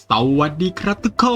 สวัสดีครับทุกค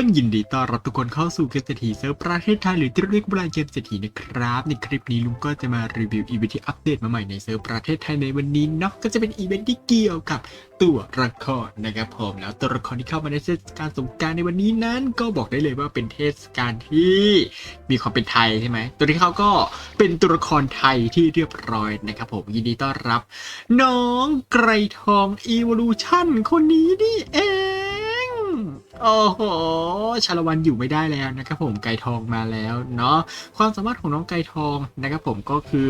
น ยินดีต้อนรับทุกคนเข้าสู่เกมเศรษฐีเซิร์ฟประเทศไทยหรือที่เรียกว่าเกมเศรษฐีนะครับ ในคลิปนี้ลุงก็จะมารีวิวอีเวนท์ที่อัปเดตมาใหม่ในเซิร์ฟประเทศไทยในวันนี้เนาะก็จะเป็นอีเวนท์ที่เกี่ยวกับตัวละครนะครับผมแล้วตัวละครที่เข้ามาในเทศกาลสงการในวันนี้นั้น ก็บอกได้เลยว่าเป็นเทศกาลที่มีความเป็นไทยใช่ไหมตัวที่เขาก็เป็นตัวละครไทยที่เรียบร้อยนะครับผมยินดีต้อนรับ น้องไกรทอง Evolution คนนี้นี่เอง โอ้โห ชาละวันอยู่ไม่ได้แล้วนะครับผม ไกรทองมาแล้วเนาะ ความสามารถของน้องไกรทองนะครับผมก็คือ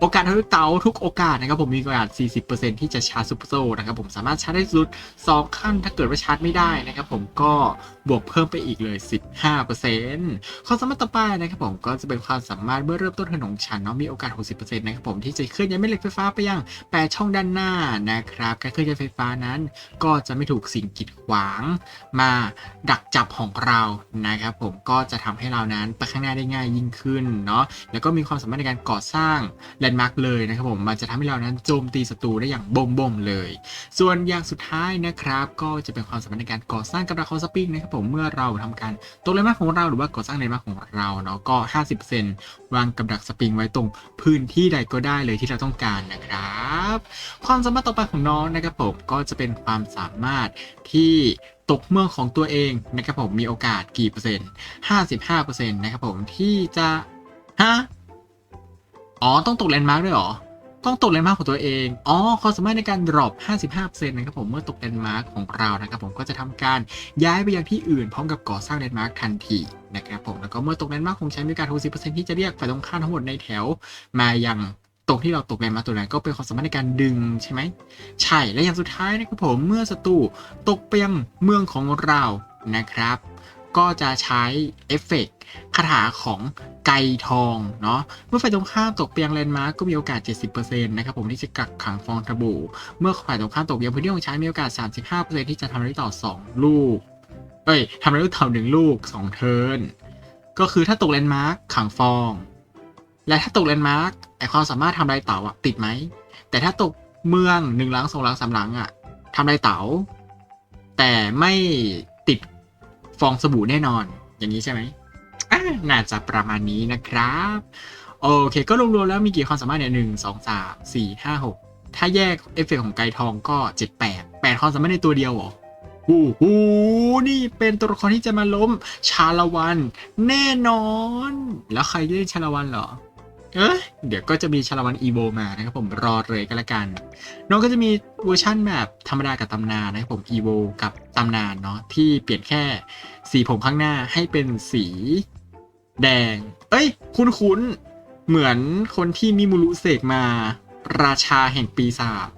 โอกาสทะลุเตาทุกโอกาสนะครับผมมีโอกาส 40%ที่จะชาร์จซูเปอร์โซนะครับผมสามารถชาร์จได้สุด 2 ขั้นถ้าเกิดว่าชาร์จไม่ได้นะครับผมก็บวกเพิ่มไปอีกเลย 15%ความสามารถต่อไปนะครับผมก็จะเป็นความสามารถเมื่อเริ่มต้นเทินของฉันเนาะมีโอกาส 60%นะครับผมที่จะเคลื่อนย้ายแม่เหล็กไฟฟ้าไปยัง8ช่องด้านหน้านะครับการเคลื่อนย้ายไฟฟ้านั้น ก็จะไม่ถูกสิ่งกีดขวางมาดักจับของเรานะครับผมก็จะทำให้เรานั้นไปข้างหน้าได้ง่ายยิ่งขึ้นเนาะแล้วก็มีความสามารถในการก่อสร้างแลนด์มาร์กเลยนะครับผมมันจะทำให้เรานั้นโจมตีศัตรูได้อย่างบ่มบ่มเลย ส่วนอย่างสุดท้ายนะครับก็จะเป็นความสามารถในการก่อสร้างกับดักคอสปริงนะครับผมเมื่อเราทำการตกเลนมาร์กของเราหรือว่าก่อสร้างเลนมาร์กของเราเนาะก็ 50%วางกับดักสปริงไว้ตรงพื้นที่ใดก็ได้เลยที่เราต้องการนะครับ ความสามารถต่อไปของน้องนะครับผมก็จะเป็นความสามารถที่ ตกเมืองของตัวเองนะครับผมมีโอกาสกี่เปอร์เซ็นต์55%นต์นะครับผมที่จะฮะอ๋อต้องตกแลนด์มาร์กด้วยหรอ ต้องตกแลนด์มาร์กของตัวเอง อ๋อความสามารถในการ drop 55%นะครับผมเมื่อตกแลนด์มาร์กของเรานะครับผมก็จะทำการย้ายไปยังที่อื่นพร้อมกับก่อสร้างแลนด์มาร์กทันทีนะครับผมแล้วก็เมื่อตกแลนด์มาร์กของใช้มีโอกาส60%ที่จะเรียกฝ่ายตรงข้ามทั้งหมดในแถวมายัง ตรงที่เราตกแลนด์มาตัวนั้นก็เป็นความสามารถในการดึงใช่ไหมใช่และอย่างสุดท้ายนะครับผมเมื่อศัตรูตกไปยังเมืองของเรานะครับ ก็จะใช้เอฟเฟกต์คาถาของไกรทองเนาะเมื่อฝ่ายตรงข้ามตกไปยังแลนด์มาร์กก็มีโอกาส 70%นะครับผมที่จะกักขังฟองทบูเมื่อฝ่ายตรงข้ามตกเปียงพื้นที่ของใช้มีโอกาส 35%ที่จะทำได้ต่อ 2 ลูกเอ้ยทำได้ต่อหนึ่งลูก 2 เทิร์นก็คือถ้าตกแลนด์มาร์กขังฟอง และถ้าตกแลนด์มาร์กไอความสามารถทำลายเต๋าอะติดไหม แต่ถ้าตกเมืองหนึ่งหลังสองหลังสามหลังอะทำลายเต๋าแต่ไม่ติดฟองสบู่แน่นอน อย่างนี้ใช่ไหมอ่าน่าจะประมาณนี้นะครับ โอเค ก็รวมๆแล้วมีกี่ความสามารถเนี่ยหนึ่งสองสามสี่ห้าหกถ้าแยกเอฟเฟกต์ของไกทองก็เจ็ดแปดแปดความสามารถในตัวเดียวหรอโอ้โหนี่เป็นตัวละครที่จะมาล้มชาละวัน แน่นอน แล้วใครเล่นชาละวันเหรอ เอ้ยเดี๋ยวก็จะมีชาลวันอีโบมานะครับผมรอเลยกันละกัน น้องก็จะมีเวอร์ชั่นแบบธรรมดากับตำนานนะครับผมอีโบกับตำนานเนาะที่เปลี่ยนแค่สีผมข้างหน้าให้เป็นสีแดง เอ้ยคุ้นคุ้นๆ เหมือนคนที่มิมูรุเสกมา ราชาแห่งปีศาจ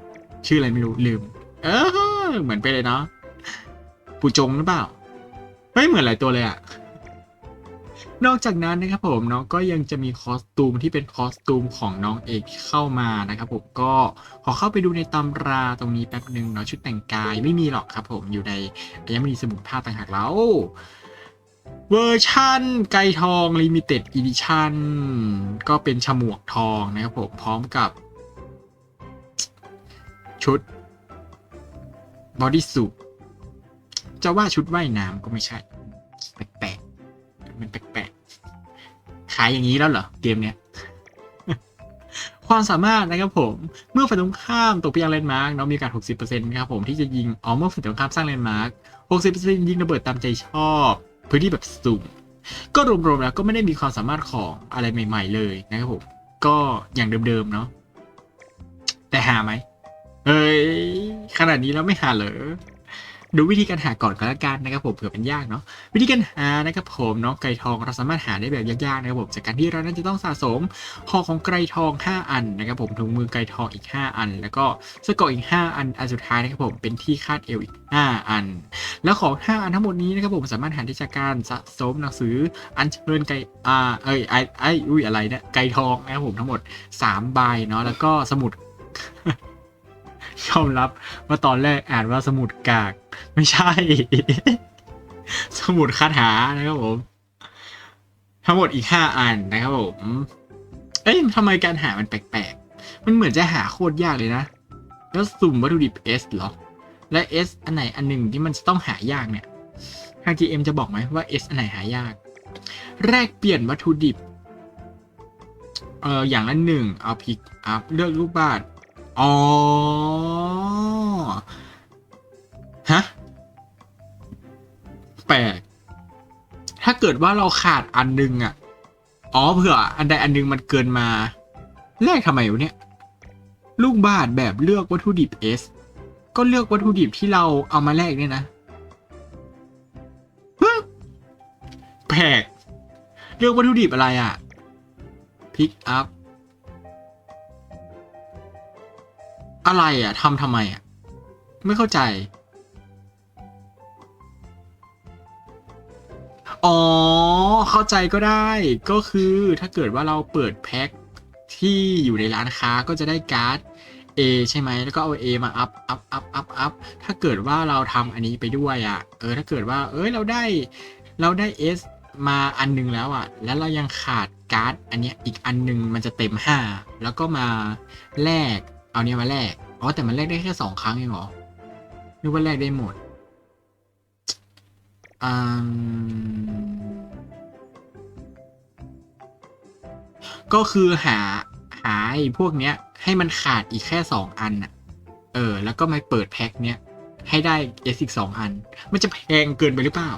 ชื่ออะไรไม่รู้ลืม เออเหมือนไปเลยเนาะปูจงหรือเปล่าไม่เหมือนหลายตัวเลยอะ นอกจากนั้นนะครับผมน้องก็ยังจะมีคอสตูมที่เป็นคอสตูมของน้องเอกเข้ามานะครับผมก็ขอเข้าไปดูในตำราตรงนี้แป๊บหนึ่งเนาะชุดแต่งกายไม่มีหรอกครับผมอยู่ในยังมีสมุดภาพต่างหากแล้วเวอร์ชันไกรทองลิมิเต็ดอีดิชั่นก็เป็นฉมวกทองนะครับผมพร้อมกับ ชุดบอดี้สูทจะว่าชุดว่ายน้ำก็ไม่ใช่ แปลกๆมันแปลก ขายอย่างนี้แล้วเหรอ เกมเนี้ยความสามารถนะครับผมเมื่อฝ่ายตรงข้ามตกไปยังแลนมาร์กเนาะมีโอกาส 60%นะครับผมที่จะยิงอ๋อเมื่อฝ่ายตรงข้ามสร้างแลนด์มาร์ก60%ยิงระเบิดตามใจชอบ พื้นที่แบบสุ่มก็รวมๆแล้วก็ไม่ได้มีความสามารถของอะไรใหม่ ๆ เลยนะครับผมก็อย่างเดิมๆเนาะแต่หาไหมเฮ้ยขนาดนี้แล้วไม่หาเหรอ ดูวิธีการหาก่อนก็แล้วกันนะครับผมเผื่อเป็นยากเนาะวิธีการหานะครับผมเนาะไกรทองเราสามารถหาได้แบบยากๆนะครับผมจากการที่เรานั้นจะต้องสะสมห่อของไกรทอง 5 อันนะครับผมถุงมือไกรทองอีก 5 อัน แล้วก็สกออีก 5 อันอันสุดท้ายนะครับผมเป็นที่คาดเอวอีก 5 อัน แล้วของ 5 อันทั้งหมดนี้นะครับผมสามารถหาได้จากการสะสมหนังสืออัญเชิญไกรอ่าเอ้ยไอ้ไอ้อุ้ยอะไรเนี่ยไกรทองนะครับผมทั้งหมด3ใบเนาะแล้วก็สมุด ยอมรับว่าตอนแรกอ่านว่าสมุดกาก ไม่ใช่ สมุดคาถานะครับผม ทั้งหมดอีกห้าอันนะครับผม เอ้ยทำไมการหามันแปลกๆ มันเหมือนจะหาโคตรยากเลยนะ แล้วสุ่มวัตถุดิบ S เหรอ และ S อันไหนอันหนึ่งที่มันจะต้องหายากเนี่ยทาง GM จะบอกไหมว่า S อันไหนหายาก แรกเปลี่ยนวัตถุดิบ เอออย่างละหนึ่งเอาพิกอัพเลือกรูปบาท อ๋อ ฮะ แปลก ถ้าเกิดว่าเราขาดอันหนึงอะอ๋อเผื่อ อันใดอันหนึงมันเกินมาแลกทำไมวะเนี่ย ลูกบาทแบบเลือกวัตถุดิบ S ก็เลือกวัตถุดิบที่เราเอามาแลกเนี่ยนะแปลกเลือกวัตถุดิบอะไรอะ pick up อะไรอะทำทำไมอะ ไม่เข้าใจ อ๋อ เข้าใจก็ได้ ก็คือถ้าเกิดว่าเราเปิดแพ็คที่อยู่ในร้านค้าก็จะได้การ์ด A ใช่ไหมแล้วก็เอา A มาอัพ อัพ อัพ อัพ อัพ ถ้าเกิดว่าเราทำอันนี้ไปด้วยอะ เออ ถ้าเกิดว่า เอ้ย เราได้ เราได้ S มาอันหนึงแล้วอะ แล้วเรายังขาดการ์ด อันเนี้ยอีกอันหนึงมันจะเต็มห้าแล้วก็มาแลก เอาเนี้ยมาแลกอ๋อแต่มันแลกได้แค่สองครั้งเองเหรอนึกว่าแลกได้หมดอืมก็คือหาหาไอ้พวกเนี้ย ให้มันขาดอีกแค่สองอันน่ะเออ แล้วก็มาเปิดแพ็คเนี้ยให้ได้เอสอีกสองอัน มันจะแพงเกินไปหรือเปล่า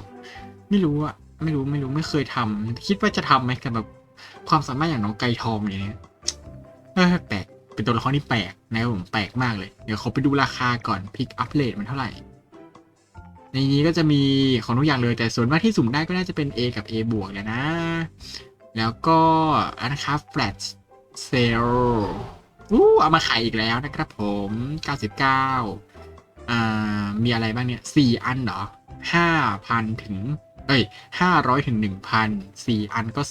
ไม่รู้อะไม่รู้ไม่รู้ไม่เคยทำคิดว่าจะทำไหมกับแบบความสามารถอย่างน้องไก่ทองอย่างเนี้ยแปลก เป็นตัวละครที่แปลกนะครับผมแปลกมากเลย เดี๋ยวเขาไปดูราคาก่อนพิกอัพเลทมันเท่าไหร่ ในนี้ก็จะมีของทุกอย่างเลยแต่ส่วนมากที่สุ่มได้ก็น่าจะเป็น A กับ A บวกแหละนะ แล้วก็อันนะครับ flat sale อู้เอามาขายอีกแล้วนะครับผม 99อ่ามีอะไรบ้างเนี่ย 4 อันเหรอ 5,000 ถึงเอ้ย500ถึง1,000 4อันก็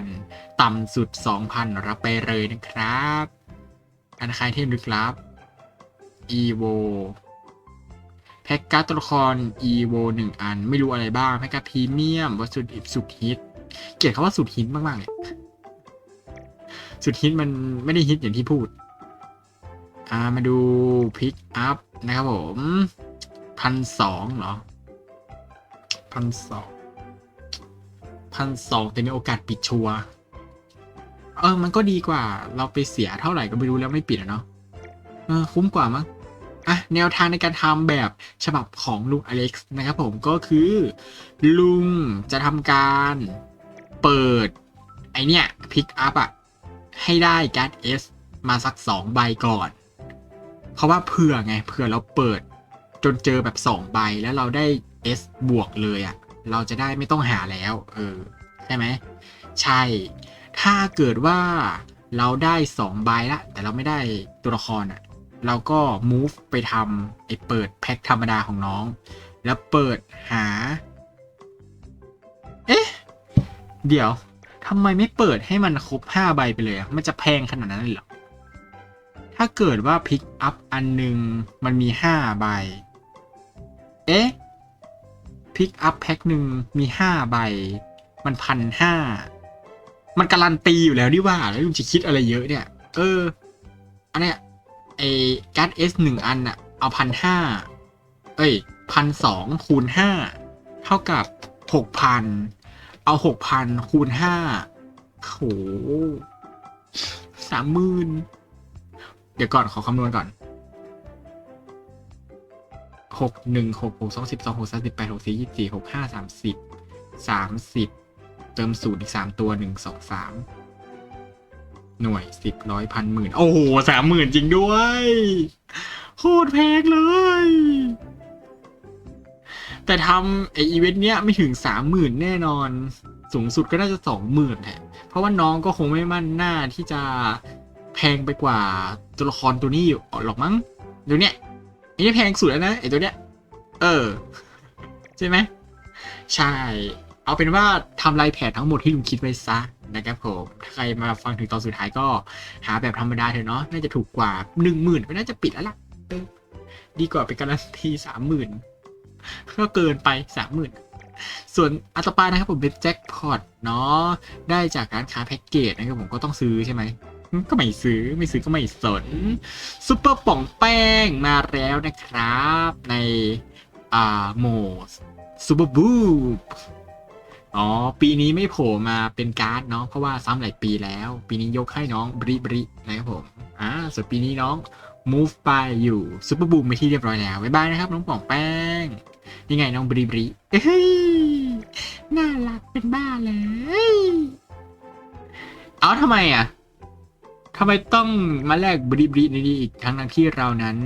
4,000ต่ำสุด2,000รับไปเลยนะครับ อันคายเทพลึกลับ evo แพ็กการ์ดตัวละคร evo หนึ่งอัน ไม่รู้อะไรบ้าง แพ็กการ์ดพรีเมียมวัตถุดิบสุดฮิต เกลียดคำว่าสุดฮิตมากๆเลยสุดฮิตมันไม่ได้ฮิตอย่างที่พูด อ่ามาดูพิกอัพนะครับผมพันสองเหรอพันสองพันสองแต่มีโอกาสปิดชัวร์ เออ มันก็ดีกว่า เราไปเสียเท่าไหร่ก็ไม่รู้แล้วไม่ปิดอะเนาะ เออ คุ้มกว่ามั้ง อะ แนวทางในการทำแบบฉบับของลุงอเล็กซ์นะครับผมก็คือ ลุงจะทำการเปิด ไอเนี้ยพิกอัพอะให้ได้การ์ด S มาสักสองใบก่อน เพราะว่าเผื่อไง เผื่อเราเปิดจนเจอแบบสองใบแล้วเราได้ S บวกเลยอะเราจะได้ไม่ต้องหาแล้ว เออ ใช่ไหม ใช่ ถ้าเกิดว่าเราได้สองใบละ แต่เราไม่ได้ตัวละครอะเราก็ move ไปทำไอ้เปิดแพ็คธรรมดาของน้อง แล้วเปิดหา เอ๊ะ เดี๋ยวทำไมไม่เปิดให้มันครบห้าใบไปเลยอะ มันจะแพงขนาดนั้นเลยหรอ ถ้าเกิดว่าพิกอัพอันหนึ่งมันมีห้าใบ เอ๊ะพิกอัพแพ็คหนึ่งมีห้าใบ มันพันห้า มันการันตีอยู่แล้วดิว่า แล้วลุงจะคิดอะไรเยอะเนี่ย เออ อันเนี้ยไอการ์ดเอสหนึ่งอันอะเอาพันห้าเอ้ยพันสองคูณห้าเท่ากับหกพันเอาหกพันคูณห้าโหสามหมื่นเดี๋ยวก่อนขอคำนวณก่อนหกหนึ่งหกหกสองสิบสองหกสามสิบแปดหกสี่ยี่สี่หกห้าสามสิบสามสิบ เติมศูนย์อีกสามตัวหนึ่งสองสามหน่วยสิบร้อยพันหมื่นโอ้โหสามหมื่นจริงด้วย โคตรแพงเลย แต่ทำไออีเวนต์เนี้ยไม่ถึงสามหมื่นแน่นอน สูงสุดก็น่าจะสองหมื่นแหละเพราะว่าน้องก็คงไม่มั่นหน้าที่จะแพงไปกว่าตัวละครตัวนี้อยู่หรอกมั้งเดี๋ยวเนี้ยไอ้นี่แพงสุดแล้วนะไอตัวเนี้ย เออ ใช่ไหมใช่ เอาเป็นว่าทำลายแผนทั้งหมดที่ลุงคิดไว้ซะนะครับผมถ้าใครมาฟังถึงตอนสุดท้ายก็หาแบบธรรมดาเถอะเนาะน่าจะถูกกว่าหนึ่งหมื่นก็น่าจะปิดแล้วล่ะดีกว่าเป็นการันตีสามหมื่นก็เกินไปสามหมื่นส่วนอัต่อไปนะครับผมเป็นแจ็คพอตเนาะได้จากร้านค้าแพ็กเกจนะครับผมก็ต้องซื้อใช่ไหมก็ไม่ซื้อไม่ซื้อก็ไม่สนซุปเปอร์ป่องแป้งมาแล้วนะครับ ในอ่าโหมดซูเปอร์บู อ๋อ ปีนี้ไม่โผล่มาเป็นการ์ดเนาะเพราะว่าซ้ำหลายปีแล้ว ปีนี้ยกให้น้องบริบรินะครับผมอ่าส่วนปีนี้น้อง move ไปอยู่ซูเปอร์บูมไปที่เรียบร้อยแล้วบ๊ายบายนะครับ น้องป่องแป้งยังไงน้องบริบริเฮ้ยน่ารักเป็นบ้าเลย เอาทำไมอะทำไมต้องมาแลกบริบริในนี้อีกทั้งนั้นที่เรานั้น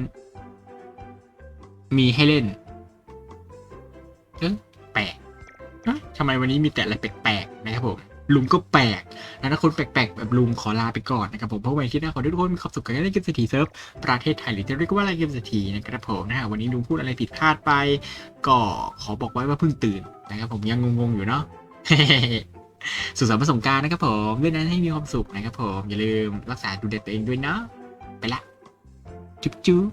มีให้เล่นเอ๊ะแปลก ทำไมวันนี้มีแต่อะไรแปลกๆนะครับผมลุงก็แปลกแล้วถ้าคนแปลกๆแบบลุงขอลาไปก่อนนะครับผมเพราะวันที่หน้าขอทุกคนมีความสุขกันเล่นเกมเศรษฐีเซิร์ฟประเทศไทยหรือจะเรียกว่าอะไรเกมเศรษฐีนะครับผมนะฮะวันนี้ลุงพูดอะไรผิดพลาดไป ก็ขอบอกไว้ว่าเพิ่งตื่นนะครับผมยังงงๆอยู่เนาะสุขสันต์ประสงการนะครับผมเล่นนั้นให้มีความสุขนะครับผมอย่าลืมรักษาดูแลตัวเองด้วยเนาะไปละจุ๊บจุ๊บ